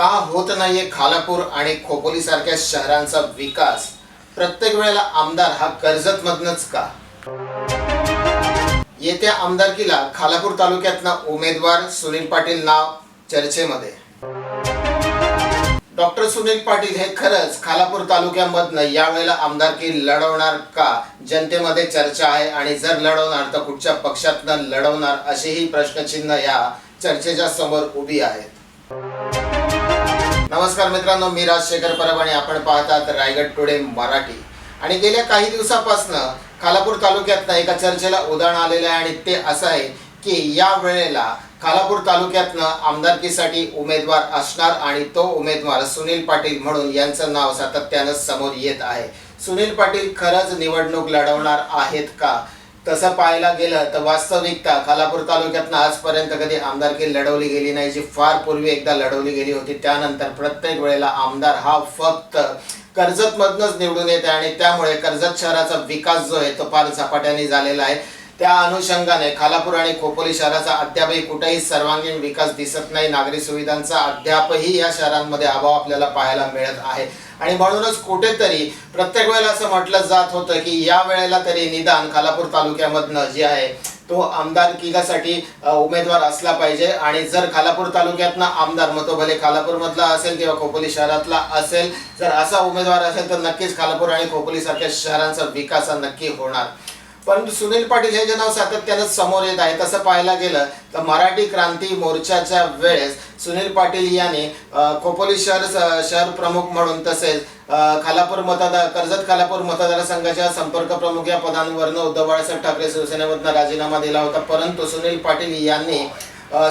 का होत नाहीये खालापूर आणि खोपोली सारख्या शहरांचा विकास? प्रत्येक वेळेला आमदार हा कर्जत मधनच का? येत्या आमदारकीला खालापूर तालुक्यातला उमेदवार सुनील पाटील नाव चर्चेमध्ये. डॉक्टर सुनील पाटील हे खरंच खालापूर तालुक्यामधनं यावेळेला आमदारकी लढवणार का? जनतेमध्ये चर्चा आहे आणि जर लढवणार तर कुठच्या पक्षातनं लढवणार असेही प्रश्नचिन्ह या चर्चेच्या समोर उभी आहेत. नमस्कार मित्रांनो मी राजशेखर परब आणि आपण पाहतात रायगड टुडे मराठी. आणि गेल्या काही दिवसापासून खालापूर तालुक्यातनं एका चर्चेला उदाहरण आलेलं आहे आणि ते असं आहे की या वेळेला खालापूर तालुक्यातनं आमदारकीसाठी उमेदवार असणार आणि तो उमेदवार सुनील पाटील म्हणून यांचं नाव सातत्यानं समोर येत आहे. सुनील पाटील खरंच निवडणूक लढवणार आहेत का? तसं पाहायला गेलं तर वास्तविकता खालापूर तालुक्यातनं आजपर्यंत कधी आमदारकी लढवली गेली नाही जी फार पूर्वी एकदा लढवली गेली होती त्यानंतर प्रत्येक वेळेला आमदार हा फक्त कर्जत मधनच निवडून येते आणि त्यामुळे कर्जत शहराचा विकास जो आहे तो फार झपाट्याने झालेला आहे. त्या अनुषंगाने खालापूर आणि खोपोली शहराचा अद्यापही कुठेही सर्वांगीण विकास दिसत नाही. नागरी सुविधांचा अद्यापही या शहरांमध्ये अभाव आपल्याला पाहायला मिळत आहे. आणि म्हणूनच कुठेतरी प्रत्येक वेळेला असं म्हटलं जात होतं की या वेळेला तरी निदान खालापूर तालुक्यामधनं जे आहे तो आमदारकीसाठी अ, उमेदवार असला पाहिजे. आणि जर खालापूर तालुक्यातनं आमदार मग तो भले खालापूर मधला असेल किंवा खोपोली शहरातला असेल जर असा उमेदवार असेल तर नक्कीच खालापूर आणि खोपोली सारख्या शहरांचा विकास हा नक्की होणार. परंतु सुनील पाटील हे जे नाव सातत्यानं समोर येत आहे तसं पाहायला गेलं तर मराठी क्रांती मोर्चाच्या वेळेस सुनील पाटील यांनी खोपोली शहर शहर प्रमुख म्हणून तसेच खालापूर मतदार कर्जत खालापूर मतदारसंघाच्या संपर्क प्रमुख या पदांवरनं उद्धव बाळासाहेब ठाकरे शिवसेनेमधनं राजीनामा दिला होता. परंतु सुनील पाटील यांनी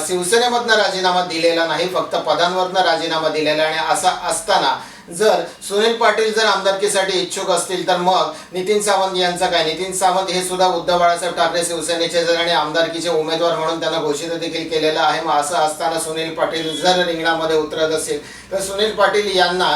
शिवसेनेमधनं राजीनामा दिलेला नाही फक्त पदांवरनं राजीनामा दिलेला आणि असा असताना जर सुनील पाटील जर आमदारकीसाठी इच्छुक असतील तर मग नितीन सावंत यांचं काय? नितीन सावंत हे सुद्धा उद्धव बाळासाहेब ठाकरे शिवसेनेचे जर आणि आमदारकीचे उमेदवार म्हणून त्यांना घोषित देखील केलेलं आहे. मग असं असताना सुनील पाटील जर रिंगणामध्ये उतरत असेल तर सुनील पाटील यांना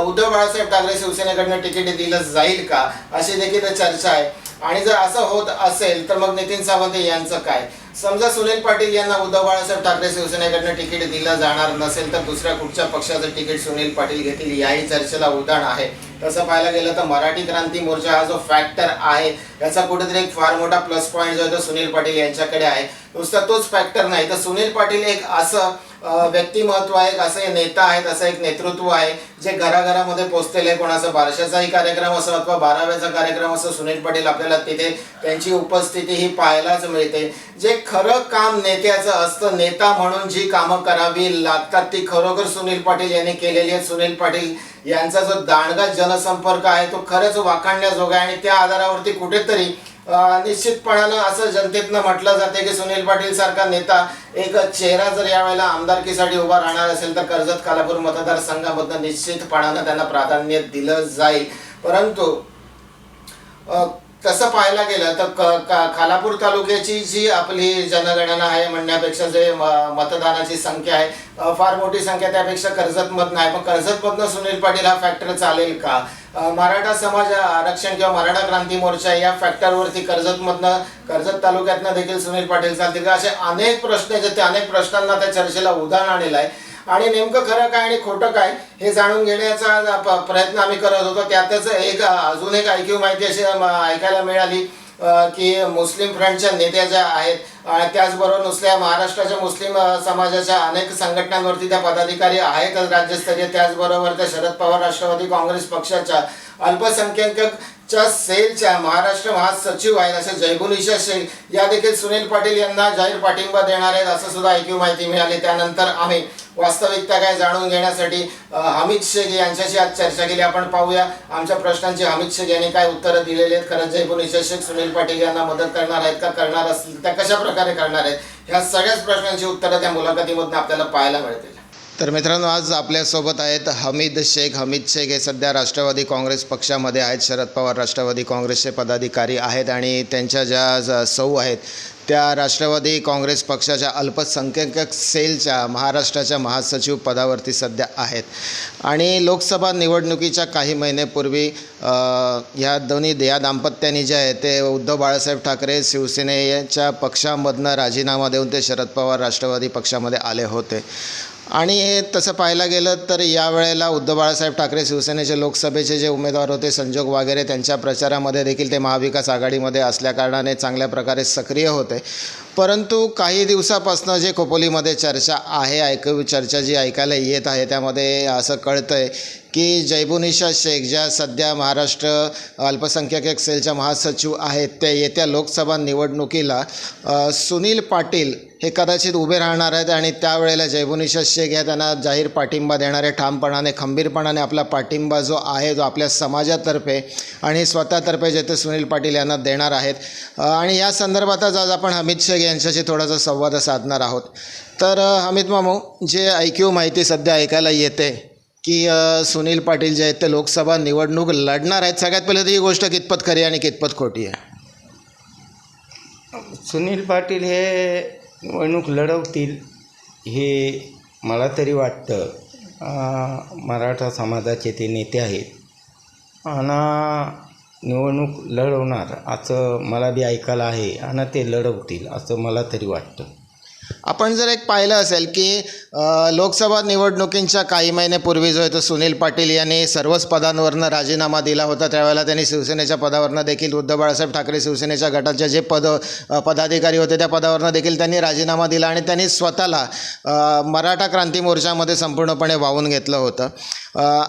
उद्धव बाळासाहेब ठाकरे शिवसेनेकडनं तिकीट दिलं जाईल का? अशी देखील चर्चा आहे. आणि जर असं होत असेल तर मग नितीन सावंत यांचं काय? समजा सुनील पाटील यांना उद्धव बाळासाहेब ठाकरे शिवसेनेकडनं तिकीट दिलं जाणार नसेल तर दुसऱ्या कुठच्या पक्षाचं तिकीट सुनील पाटील घेतील याही चर्चेला उदाहरण आहे. तसं पाहायला गेलं तर मराठी क्रांती मोर्चा हा जो फॅक्टर आहे याचा कुठेतरी एक फार मोठा प्लस पॉईंट जो आहे तो सुनील पाटील यांच्याकडे आहे. नुसता तोच फॅक्टर नाही. तर सुनील पाटील एक असं व्यक्तिमत्व आहे एक असं एक नेता आहेत असं एक नेतृत्व आहे जे घराघरामध्ये पोचलेले कोणाचा बारशाचाही कार्यक्रम असो अथवा बाराव्याचा कार्यक्रम असो सुनील पाटील आपल्याला तिथे त्यांची उपस्थिती ही पाहायलाच मिळते. जे खरं काम नेत्याचं असतं नेता म्हणून जी कामं करावी लागतात ती खरोखर सुनील पाटील यांनी केलेली आहेत. सुनील पाटील यांचा जो दांडगा जनसंपर्क आहे तो खरंच वाखाणण्याजोगा आहे. आणि त्या आधारावरती कुठेतरी निश्चितपणानं असं जनतेतनं म्हटलं जाते की सुनील पाटील सारखा नेता एक चेहरा जर यावेळेला आमदारकीसाठी उभा राहणार असेल तर कर्जत खालापूर मतदारसंघामधनं निश्चितपणानं त्यांना प्राधान्य दिलं जाईल. परंतु तसं पाहायला गेलं तर क- का- खालापूर तालुक्याची जी आपली जनगणना आहे म्हणण्यापेक्षा जे म- मतदानाची संख्या आहे फार मोठी संख्या त्यापेक्षा कर्जतमधनं आहे पण कर्जतमधनं सुनील पाटील हा फॅक्टर चालेल का? मराठा समाज आरक्षण किंवा मराठा क्रांती मोर्चा या फॅक्टरवरती कर्जतमधनं कर्जत तालुक्यातनं देखील सुनील पाटील चालतील. का असे अनेक प्रश्न आहेत ते अनेक प्रश्नांना त्या चर्चेला उदाहरण आणलेलं आहे. आणि नेमकं खरं काय आणि खोटं काय हे जाणून घेण्याचा प- प्रयत्न आम्ही करत होतो. त्यातच एक अजून एक ऐकीव माहिती अशी ऐकायला मिळाली की मुस्लिम फ्रंटच्या नेत्या ज्या आहेत त्याचबरोबर नुसत्या महाराष्ट्राच्या मुस्लिम समाजाच्या अनेक संघटनांवरती त्या पदाधिकारी आहेतच राज्यस्तरीय. त्याचबरोबर त्या शरद पवार राष्ट्रवादी काँग्रेस पक्षाच्या. अल्पसंख्याक च्या सेलच्या महाराष्ट्र महासचिव आहेत असे जयबुनिशा शेख. या देखील सुनील पाटील यांना जाहीर पाठिंबा देणार आहेत असं सुद्धा ऐकू माहिती मिळाली. त्यानंतर आम्ही वास्तविकता काय जाणून घेण्यासाठी अमित शेख यांच्याशी आज चर्चा केली. आपण पाहूया आमच्या प्रश्नांची. अमित शेख यांनी काय उत्तरं दिलेली आहेत? खरंच जयबुनिशा शेख सुनील पाटील यांना मदत करणार आहेत का? करणार असतील त्या कशा प्रकारे करणार आहेत? ह्या सगळ्याच प्रश्नांची उत्तरं त्या मुलाखतीमधून आपल्याला पाहायला मिळतील. तर मित्रांनो आज आपल्यासोबत आहेत हमीद शेख. हमीद शेख हे सध्या राष्ट्रवादी काँग्रेस पक्षामध्ये आहेत. शरद पवार राष्ट्रवादी काँग्रेसचे पदाधिकारी आहेत आणि त्यांच्या ज्या सौ आहेत त्या राष्ट्रवादी काँग्रेस पक्षाच्या अल्पसंख्याक सेलच्या महाराष्ट्राच्या महासचिव पदावरती सध्या आहेत. आणि लोकसभा निवडणुकीच्या काही महिन्यापूर्वी ह्या दोन्ही या दाम्पत्याने जे आहे ते उद्धव बाळासाहेब ठाकरे शिवसेनेच्या पक्षामधनं राजीनामा देऊन ते शरद पवार राष्ट्रवादी पक्षामध्ये आले होते. आणि हे तसं पाहायला गेलं तर यावेळेला उद्धव बाळासाहेब ठाकरे शिवसेनेचे लोकसभेचे जे उमेदवार होते संजोग वगैरे त्यांच्या प्रचारामध्ये देखील ते महाविकास आघाडीमध्ये असल्याकारणाने चांगल्या प्रकारे सक्रिय होते. परंतु काही दिवसापासून जे खोपोलीमध्ये चर्चा आहे ऐकू चर्चा जी ऐकायला येत आहे त्यामध्ये असं कळतं आहे की जैबुनिशा शेख ज्या सध्या महाराष्ट्र अल्पसंख्याक सेलच्या महासचिव आहेत त्या येत्या लोकसभा निवडणुकीला सुनील पाटील हे कदाचित उभे राहणार आहेत आणि त्यावेळेला जैबुनिशा शेख या त्यांना जाहीर पाठिंबा देणारे ठामपणाने खंबीरपणाने आपला पाठिंबा जो आहे जो आपल्या समाजातर्फे आणि स्वतःतर्फे जे ते सुनील पाटील यांना देणार आहेत. आणि या संदर्भातच आज आपण अमित शेख यांच्याशी थोडासा संवाद साधणार आहोत. तर अमित मामू जे ऐकीव माहिती सध्या ऐकायला येते की सुनील पाटील जे आहेत ते लोकसभा निवडणूक लढणार आहेत. सगळ्यात पहिले तर ही गोष्ट कितपत खरी आणि कितपत खोटी आहे? सुनील पाटील हे निवडणूक लढवतील हे मला तरी वाटतं. मराठा समाजाचे ते नेते आहेत. आणि निवडणूक लढवणार असं मला बी ऐकायला आहे आणि ते लढवतील असं मला तरी वाटतं. आपण जर एक पाहिलं असेल की लोकसभा निवडणुकींच्या काही महिन्यापूर्वी जो आहे तो सुनील पाटील यांनी सर्वच पदांवरनं राजीनामा दिला होता. त्यावेळेला त्यांनी शिवसेनेच्या पदावरनं देखील उद्धव बाळासाहेब ठाकरे शिवसेनेच्या गटाचे जे पद पदाधिकारी होते त्या पदावरनं देखील त्यांनी राजीनामा दिला आणि त्यांनी स्वतःला मराठा क्रांती मोर्चामध्ये संपूर्णपणे वाहून घेतलं होतं.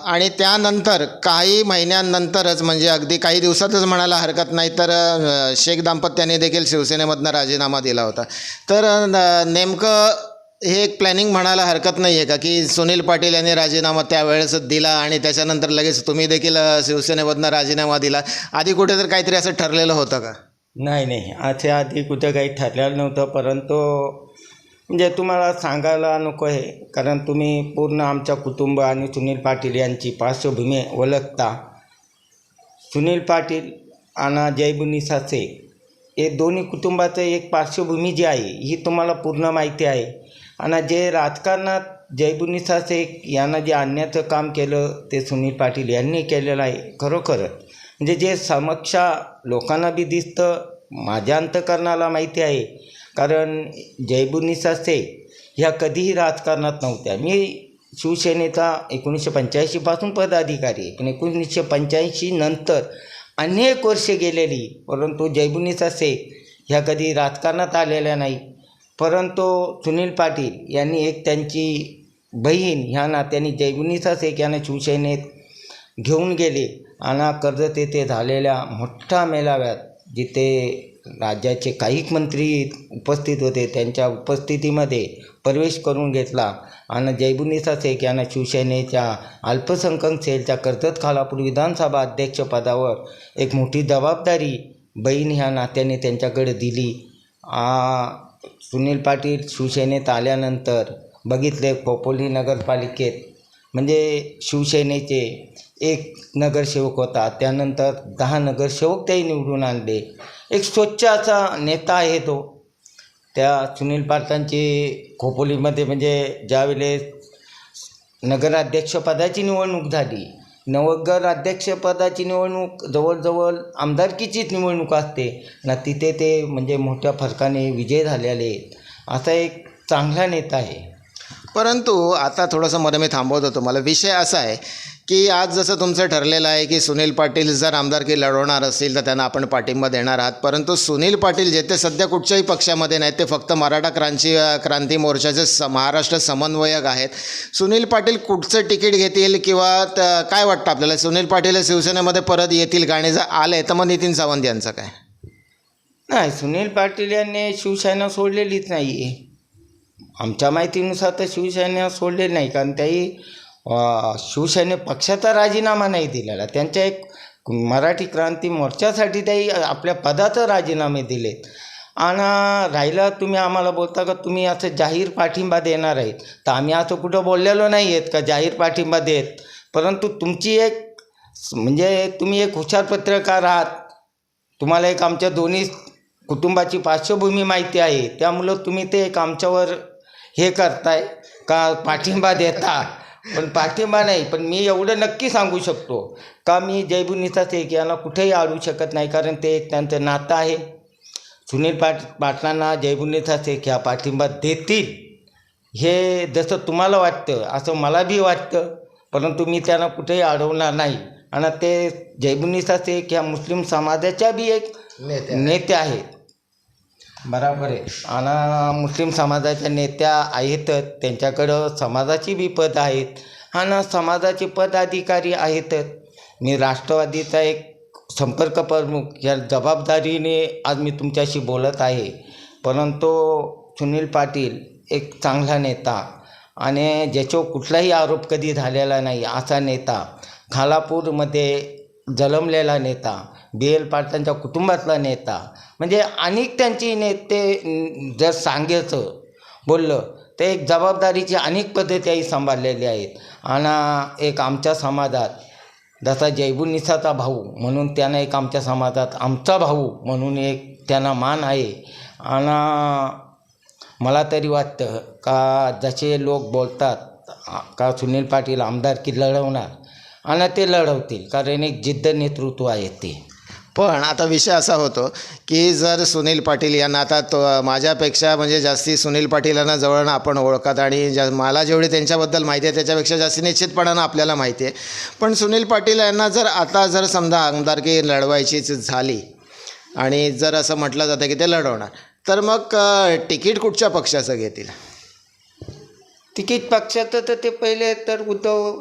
आणि त्यानंतर काही महिन्यांनंतरच म्हणजे अगदी काही दिवसातच म्हणायला हरकत नाही तर शेख दाम्पत्याने देखील शिवसेनेमधनं राजीनामा दिला होता. तर नेमकं हे एक प्लॅनिंग म्हणायला हरकत नाही आहे का? की सुनील पाटील यांनी राजीनामा त्यावेळेस दिला आणि त्याच्यानंतर लगेच तुम्ही देखील शिवसेनेमधनं राजीनामा दिला. आधी कुठे तर काहीतरी असं ठरलेलं होतं का? नाही नाही. आजच्या आधी कुठं काही ठरलेलं नव्हतं परंतु म्हणजे तुम्हाला सांगायला नको आहे कारण तुम्ही पूर्ण आमच्या कुटुंब आणि सुनील पाटील यांची पार्श्वभूमी ओळखता. सुनील पाटील आणि जयबुनी सासे हे दोन्ही कुटुंबाचं एक पार्श्वभूमी जी आहे ही तुम्हाला पूर्ण माहिती आहे. आणि जे राजकारणात जयबुनी साचे यांना जे आणण्याचं काम केलं ते सुनील पाटील यांनी केलेलं आहे खरोखरच. म्हणजे जे समक्षा लोकांना बी दिसतं माझ्या अंतकरणाला माहिती आहे. कारण जयबुनिसा शेख ह्या कधीही राजकारणात नव्हत्या. मी शिवसेनेचा एकोणीसशे पंच्याऐंशीपासून पदाधिकारी आहे. पण एकोणीसशे पंच्याऐंशी नंतर अनेक वर्षे गेलेली परंतु जयबुनिसा शेख ह्या कधी राजकारणात आलेल्या नाही. परंतु सुनील पाटील यांनी एक त्यांची बहीण ह्या नात्याने जयबुनिसा शेख यांना शिवसेनेत घेऊन गेले. आणि कर्जत येथे झालेल्या मोठ्या मेळाव्यात जिथे राज्याचे काही मंत्री उपस्थित होते त्यांच्या उपस्थितीमध्ये प्रवेश करून घेतला. आणि जयबुनिसा शेख यांना शिवसेनेच्या अल्पसंख्याक सेलच्या कर्जत खालापूर विधानसभा अध्यक्षपदावर एक मोठी जबाबदारी बहीण ह्या नात्याने त्यांच्याकडे दिली. आ, सुनील पाटील शिवसेनेत आल्यानंतर बघितले खोपोली नगरपालिकेत. म्हणजे शिवसेनेचे एक नगरसेवक होता त्यानंतर दहा नगरसेवक त्याही निवडून आणले. एक स्वच्छ असा नेता आहे तो. त्या सुनील पाटलांची खोपोलीमध्ये म्हणजे ज्यावेळेस नगराध्यक्षपदाची निवडणूक झाली नगर अध्यक्षपदाची निवडणूक जवळजवळ आमदारकीचीच निवडणूक असते. ना तिथे ते म्हणजे मोठ्या फरकाने विजय झालेले आहेत. असा एक चांगला नेता आहे. परंतु आता थोडंसं मध्ये मी थांबवत होतो मला विषय असा आहे की आज जसं तुमचं ठरलेलं आहे की सुनील पाटील जर आमदारकी लढवणार असतील तर त्यांना आपण पाठिंबा देणार आहात. परंतु सुनील पाटील जे ते सध्या कुठच्याही पक्षामध्ये नाहीत ते फक्त मराठा क्रांती क्रांती मोर्चाचे स महाराष्ट्र समन्वयक आहेत. सुनील पाटील कुठचं तिकीट घेतील किंवा त- काय वाटतं आपल्याला? सुनील पाटील हे शिवसेनेमध्ये परत येतील का आणि जर आले तर मग नितीन सावंत यांचं काय? नाही सुनील पाटील यांनी शिवसेना सोडलेलीच नाही आहे आमच्या माहितीनुसार तर शिवसेना सोडलेली नाही कारण त्याही शिवसेने पक्षाचा राजीनामा नाही दिलेला. त्यांच्या एक मराठी क्रांती मोर्चासाठी त्याही आपल्या पदाचा राजीनामे दिलेत. आणि राहिलं तुम्ही आम्हाला बोलता का तुम्ही असं जाहीर पाठिंबा देणार आहेत. तर आम्ही असं कुठं बोललेलो नाही आहेत का जाहीर पाठिंबा देत? परंतु तुमची एक म्हणजे तुम्ही एक हुशार पत्रकार आहात. तुम्हाला एक आमच्या दोन्ही कुटुंबाची पार्श्वभूमी माहिती आहे. त्यामुळं तुम्ही ते एक आमच्यावर हे करताय का पाठिंबा देता? पण पाठिंबा नाही पण मी एवढं नक्की सांगू शकतो का मी जयबुनीचा शेख यांना कुठेही अडू शकत नाही कारण ते एक त्यांचं नातं आहे. सुनील पाट पाटलांना जयबुनीचा शेख ह्या पाठिंबा देतील. हे जसं तुम्हाला वाटतं असं मला बी वाटतं परंतु मी त्यांना कुठेही अडवणार नाही. आणि ते जयबुनिसाचे किंवा मुस्लिम समाजाच्या बी एक नेते नेते आहेत. बराबर आहे. आणि मुस्लिम समाजाच्या नेत्या आहेतच त्यांच्याकडं समाजाची बी पद आहेत आणि समाजाचे पदाधिकारी आहेतच मी राष्ट्रवादीचा एक संपर्क प्रमुख या जबाबदारीने आज मी तुमच्याशी बोलत आहे. परंतु सुनील पाटील एक चांगला नेता आणि ज्याच्यावर कुठलाही आरोप कधी झालेला नाही असा नेता खालापूरमध्ये जन्मलेला नेता बी एल पाटलांच्या कुटुंबातला नेता. म्हणजे अनेक त्यांची नेते जर सांगायचं बोललं तर एक जबाबदारीची अनेक पद्धती सांभाळलेली आहेत. आणि एक आमच्या समाजात जसा जैबुनिसाचा भाऊ म्हणून त्यांना एक आमच्या समाजात आमचा भाऊ म्हणून एक त्यांना मान आहे. आणि मला तरी वाटतं का जसे लोक बोलतात का सुनील पाटील आमदारकी लढवणार आणि ते लढवतील कारण एक जिद्द नेतृत्व आहे ते. पण आता विषय असा होतो की जर सुनील पाटील यांना आता तो माझ्यापेक्षा म्हणजे जास्ती सुनील पाटील यांना जवळनं आपण ओळखत आणि ज्या मला जेवढी त्यांच्याबद्दल माहिती आहे त्याच्यापेक्षा जास्ती निश्चितपणानं आपल्याला माहिती आहे. पण सुनील पाटील यांना जर आता जर समजा आमदारकी लढवायचीच झाली आणि जर असं म्हटलं जातं की ते लढवणार तर मग तिकीट कुठच्या पक्षाचं घेतील? तिकीट पक्षाचं तर ते पहिले तर उद्धव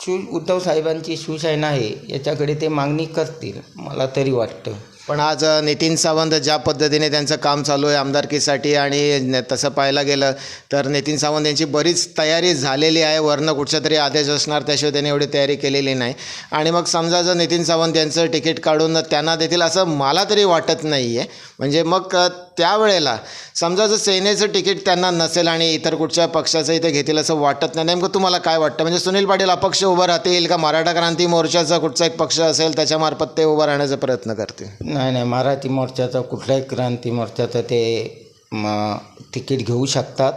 शिव उद्धव साहेबांची शिवसेना आहे याच्याकडे ते मागणी करतील मला तरी वाटतं. पण आज नितीन सावंत ज्या पद्धतीने त्यांचं काम चालू आहे आमदारकीसाठी आणि तसं पाहायला गेलं तर नितीन सावंत यांची बरीच तयारी झालेली आहे. वरनं कुठचा तरी आदेश असणार त्याशिवाय त्यांनी एवढी तयारी केलेली नाही. आणि मग समजा जर नितीन सावंत यांचं तिकीट काढून त्यांना देतील असं मला तरी वाटत नाही आहे म्हणजे मग त्यावेळेला समजा जर सेनेचं तिकीट त्यांना नसेल आणि इतर कुठच्या पक्षाचं इथे घेतील असं वाटत नाही नेमकं तुम्हाला काय वाटतं? म्हणजे सुनील पाटील अपक्ष उभं राहतील का मराठा क्रांती मोर्चाचा कुठचा एक पक्ष असेल त्याच्यामार्फत ते उभं राहण्याचा प्रयत्न करतील? नाही नाही. मराठी मोर्चाचा कुठल्याही क्रांती मोर्चाचं ते म तिकीट घेऊ शकतात.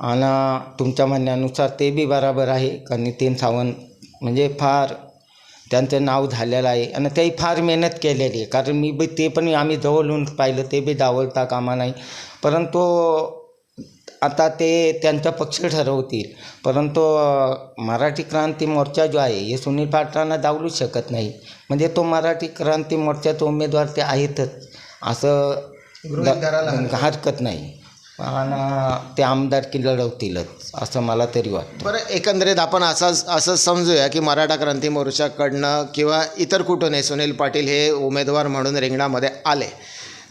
आणि तुमच्या म्हणण्यानुसार ते बी बराबर आहे. का नितीन सावंत म्हणजे फार त्यांचं नाव झालेलं आहे. आणि तेही फार मेहनत केलेली आहे. कारण मी बी ते पण आम्ही जवळून पाहिलं. ते बी डावलता कामा नाही. परंतु आता ते त्यांचा पक्ष ठरवतील. परंतु मराठी क्रांती मोर्चा जो आहे हे सुनील पाटलांना डावलूच शकत नाही. म्हणजे तो मराठी क्रांती मोर्चाचा उमेदवार ते आहेतच. असं हरकत नाही. आणि ते आमदारकी लढवतीलच असं मला तरी वाटतं. बरं एकंदरीत आपण असंच असं समजूया की मराठा क्रांती मोर्चाकडनं किंवा इतर कुठूनही सुनील पाटील हे उमेदवार म्हणून रिंगणामध्ये आले.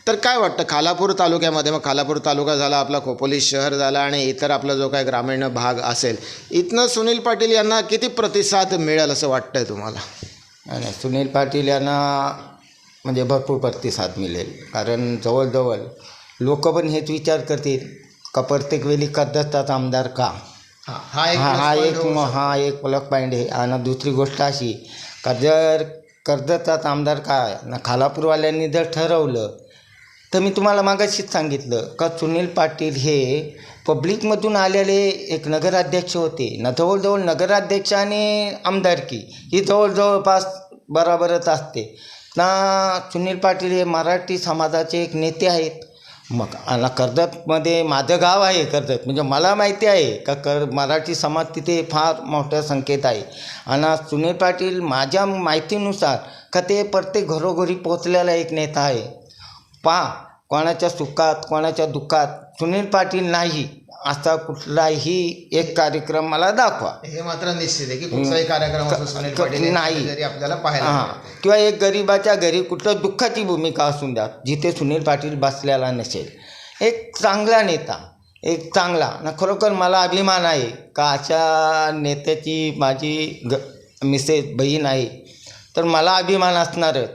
तर काय वाटतं? खालापूर तालुक्यामध्ये मग खालापूर तालुका झाला आपला खोपोली शहर झाला आणि इतर आपला जो काय ग्रामीण भाग असेल इथनं सुनील पाटील यांना किती प्रतिसाद मिळेल असं वाटतंय तुम्हाला? आणि सुनील पाटील यांना म्हणजे भरपूर प्रतिसाद मिळेल. कारण जवळजवळ लोक पण हेच विचार करतील का प्रत्येक वेळी कर्जतचाच आमदार का हा हा हा एक हा एक प्लग पॉईंट आहे. आणि दुसरी गोष्ट अशी का जर कर्जतचाच आमदार काय ना खालापूरवाल्यांनी जर ठरवलं तर मी तुम्हाला मागाशीच सांगितलं का सुनील पाटील हे पब्लिकमधून आलेले एक नगराध्यक्ष होते. न जवळजवळ नगराध्यक्ष आणि आमदारकी ही जवळजवळपास बराबरच असते. ना सुनील पाटील हे मराठी समाजाचे एक नेते आहेत. मग आणि कर्जतमध्ये माझं गाव आहे कर्जत म्हणजे मला माहिती आहे का कर मराठी समाज तिथे फार मोठ्या संख्येत आहे. आणि सुनील पाटील माझ्या माहितीनुसार का ते प्रत्येक घरोघरी पोचलेला एक नेता आहे. पा कोणाच्या सुखात कोणाच्या दुःखात. सुनील पाटील नाही. असा कुठलाही एक कार्यक्रम मला दाखवा. हे मात्र निश्चित आहे की कुठचाही कार्यक्रम असो सुनील पाटील नाही. आपल्याला पाहायला हां. किंवा एक गरिबाच्या घरी कुठलं दुःखाची भूमिका असून द्या जिथे सुनील पाटील बसलेला नसेल. एक चांगला नेता एक चांगला ना खरोखर मला अभिमान आहे का अशा नेत्याची माझी ग मिसेस बहीण आहे तर मला अभिमान असणारच.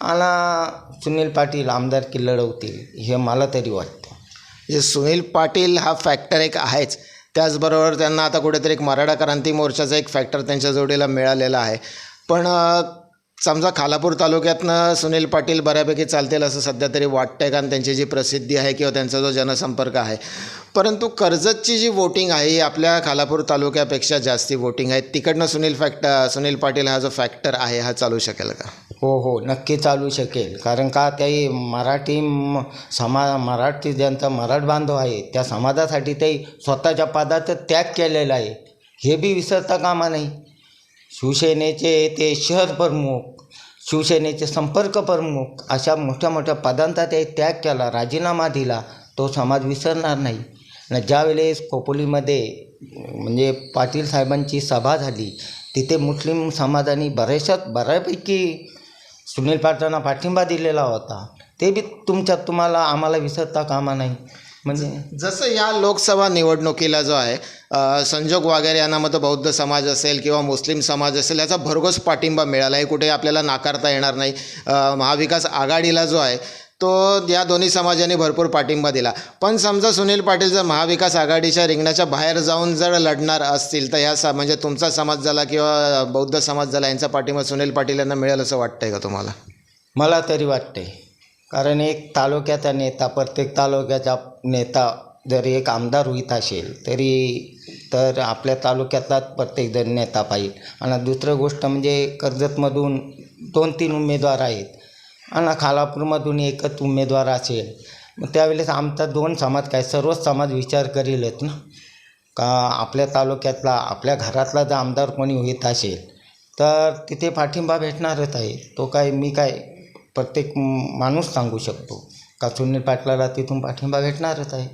आणि सुनील पाटील आमदारकी लढवतील हे मला तरी वाटतं. म्हणजे सुनील पाटील हा फॅक्टर एक आहेच. त्याचबरोबर त्यांना आता कुठेतरी एक मराठा क्रांती मोर्चाचा एक फॅक्टर त्यांच्या जोडीला मिळालेला आहे. पण समजा खालापूर तालुक्यातनं सुनील पाटील बऱ्यापैकी चालतील असं सध्या तरी वाटतंय कारण त्यांची जी प्रसिद्धी आहे किंवा त्यांचा जो जनसंपर्क आहे. परंतु कर्जतची जी वोटिंग आहे ही आपल्या खालापूर तालुक्यापेक्षा जास्ती वोटिंग आहे. तिकडनं सुनील फॅक्ट सुनील पाटील हा जो फॅक्टर आहे हा चालू शकेल का? हो हो. नक्की चालू शकेल. कारण का ते मराठी म- समा मराठी ज्यांचा मराठ बांधव आहे त्या समाजासाठी ते स्वतःच्या पदाचा त्याग केलेला आहे. हे बी विसरता कामा नाही शिवसेनेचे ते शहर प्रमुख शिवसेनेचे संपर्क प्रमुख अशा मोठ्या मोठ्या पदांचा ते त्याग केला राजीनामा दिला तो समाज विसरणार नाही. आणि ज्यावेळेस खोपोलीमध्ये म्हणजे पाटील साहेबांची सभा झाली तिथे मुस्लिम समाजाने बऱ्याचशात बऱ्यापैकी सुनील पाटलांना पाठिंबा दिलेला होता. ते बी तुमच्यात तुम्हाला आम्हाला विसरता कामा नाही. म्हणजे जसं या लोकसभा निवडणुकीला जो आहे संजोग वागेरे यांना मग बौद्ध समाज असेल किंवा मुस्लिम समाज असेल याचा भरघोस पाठिंबा मिळाला. आहे कुठे आपल्याला नाकारता येणार नाही. महाविकास आघाडीला जो आहे तो या दोन्ही समाजाने भरपूर पाठिंबा दिला. पण समजा सुनील पाटील जर महाविकास आघाडीच्या रिंगणाच्या बाहेर जाऊन जर लढणार असतील तर ह्या सा म्हणजे तुमचा समाज झाला किंवा बौद्ध समाज झाला यांचा पाठिंबा सुनील पाटील यांना मिळेल असं वाटतंय का तुम्हाला? मला तरी वाटते कारण एक तालुक्याचा नेता प्रत्येक तालुक्याचा नेता जरी एक आमदार होईत असेल तरी तर आपल्या तालुक्यातलाच प्रत्येकजण नेता पाहिजे. आणि दुसरं गोष्ट म्हणजे कर्जतमधून दोन तीन उमेदवार आहेत आणि खालापूरमधून एकच उमेदवार असेल. मग त्यावेळेस आमचा दोन समाज काय सर्वच समाज विचार करीलच ना? का आपल्या तालुक्यातला आपल्या घरातला जर आमदार कोणी होत असेल तर तिथे पाठिंबा भेटणारच आहे. तो काय मी काय प्रत्येक माणूस सांगू शकतो का? सुनील पाटलाला तिथून पाठिंबा भेटणारच आहे.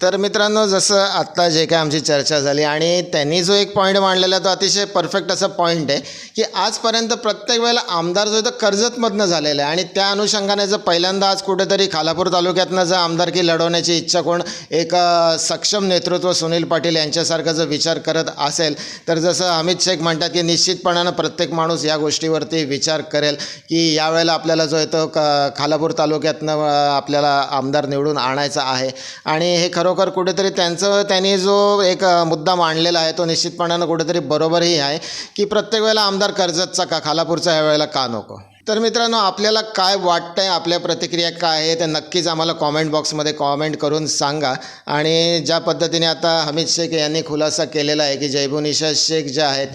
तर मित्रांनो जसं आत्ता जे काय आमची चर्चा झाली आणि त्यांनी जो एक पॉईंट मांडलेला तो अतिशय परफेक्ट असा पॉईंट आहे की आजपर्यंत प्रत्येक वेळेला आमदार जो आहे तो कर्जतमधनं झालेला आहे. आणि त्या अनुषंगाने जर पहिल्यांदा आज कुठेतरी खालापूर तालुक्यातनं जर आमदारकी लढवण्याची इच्छा कोण एक सक्षम नेतृत्व सुनील पाटील यांच्यासारखं जर विचार करत असेल तर जसं अमित शेख म्हणतात की निश्चितपणानं प्रत्येक माणूस या गोष्टीवरती विचार करेल की यावेळेला आपल्याला जो आहे तो क खालापूर तालुक्यातनं आपल्याला आमदार निवडून आणायचा आहे. आणि हे खरं खरोखर कुठेतरी त्यांचं त्यांनी जो एक मुद्दा मांडलेला आहे तो निश्चितपणानं कुठेतरी बरोबरही आहे की प्रत्येक वेळेला आमदार कर्जतचा का खालापूरचा ह्या वेळेला का नको? तर मित्रांनो आपल्याला काय वाटतं आहे आपल्या प्रतिक्रिया काय आहे ते नक्कीच आम्हाला कॉमेंट बॉक्समध्ये कॉमेंट करून सांगा. आणि ज्या पद्धतीने आता हमीद शेख यांनी खुलासा केलेला आहे की जयबुनिशा शेख ज्या आहेत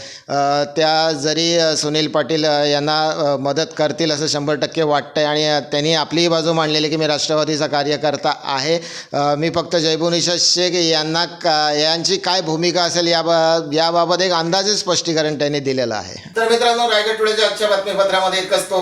त्या जरी सुनील पाटील यांना मदत करतील असं शंभर टक्के वाटतं आहे आणि त्यांनी आपलीही बाजू मांडलेली की मी राष्ट्रवादीचा कार्यकर्ता आहे. मी फक्त जयबुनिशा शेख यांना का यांची काय भूमिका असेल याबा याबाबत एक अंदाजे स्पष्टीकरण त्यांनी दिलेलं आहे. तर मित्रांनो रायगड टुडेच्या आजच्या बातमीपत्रामध्ये इतकंच.